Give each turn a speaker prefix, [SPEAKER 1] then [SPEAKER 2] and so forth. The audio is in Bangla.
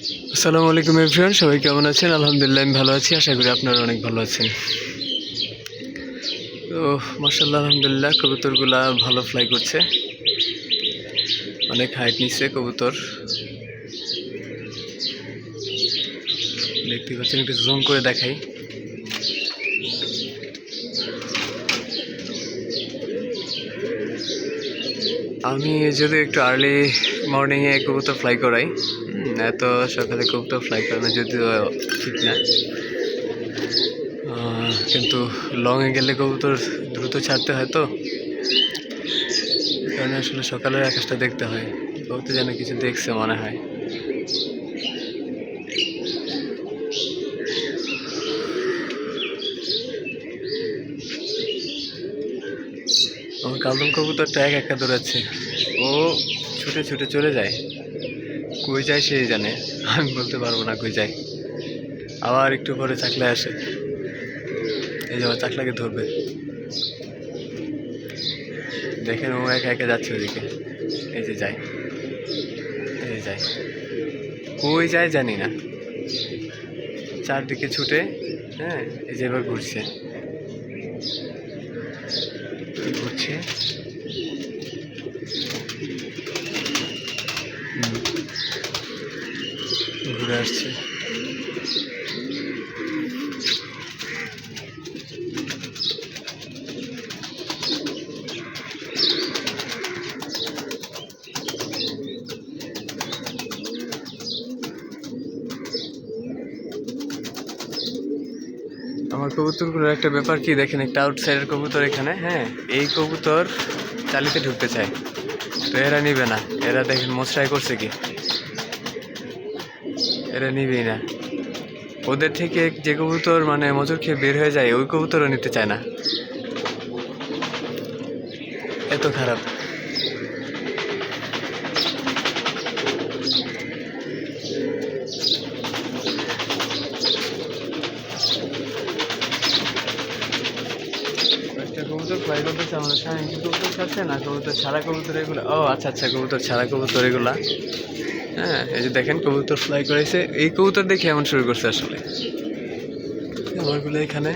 [SPEAKER 1] আসসালামু আলাইকুম এভরিওয়ান, সবাই কেমন আছেন? আলহামদুলিল্লাহ, আমি ভালো আছি, আশা করি আপনারা অনেক ভালো আছেন। তো মার্শাল্লাহ আলহামদুলিল্লাহ, কবুতরগুলা ভালো ফ্লাই করছে। অনেক হাইট নিচ্ছে কবুতর। দেখতে পাচ্ছেন, একটু জুম করে দেখাই। আমি যদি একটু আর্লি মর্নিংয়ে কবুতর ফ্লাই করাই এত সকালে কবুতর ফ্লাই করানো যদিও ঠিক না। কিন্তু লংয়ে গেলে কবুতর দ্রুত ছাড়তে হয় তো। কারণ আসলে সকালের আকাশটা দেখতে হয়। কবুতর যেন কিছু দেখছে মনে হয়। আমার কালদম কবুতরটা এক একা দৌড়াচ্ছে। ও ছুটে ছুটে চলে যায়। কই যায় সেই জানে। আমি বলতে পারব না কই যায়। আবার একটু পরে চাকলায় আসে। এই যে আমার চাকলাকে ধরবে। দেখেন ও একা একা যাচ্ছে ওদিকে। এই যে যায়। এই যে যায়। কই যায় জানি না। চারদিকে ছুটে হ্যাঁ এই যে এবার ঘুরছে। ঘুরছে হুম। ঘুরে আসছে আমার কবুতরগুলোর একটা ব্যাপার কি দেখেন, একটা আউটসাইডের কবুতর এখানে হ্যাঁ এই কবুতর চালিতে ঢুকতে চায়। তো এরা নিবে না, এরা দেখেন মোচড়াই করছে কি। এরা নিবেই না। ওদের থেকে যে কবুতর মানে মজুর খেয়ে বের হয়ে যায়, ওই কবুতরও নিতে চায় না। এত খারাপ। কবুতর ফ্লাই করতেছে আমাদের সামনে। কি কবুতর ছাড়ছে না, কবুতর ছাড়া কবুতর এগুলো। ও আচ্ছা আচ্ছা কবুতর ছাড়া কবুতর এগুলা। হ্যাঁ এই যে দেখেন, কবুতর ফ্লাই করেছে। এই কবুতর দেখে এমন শুরু করছে আসলে। আমারগুলো এখানে।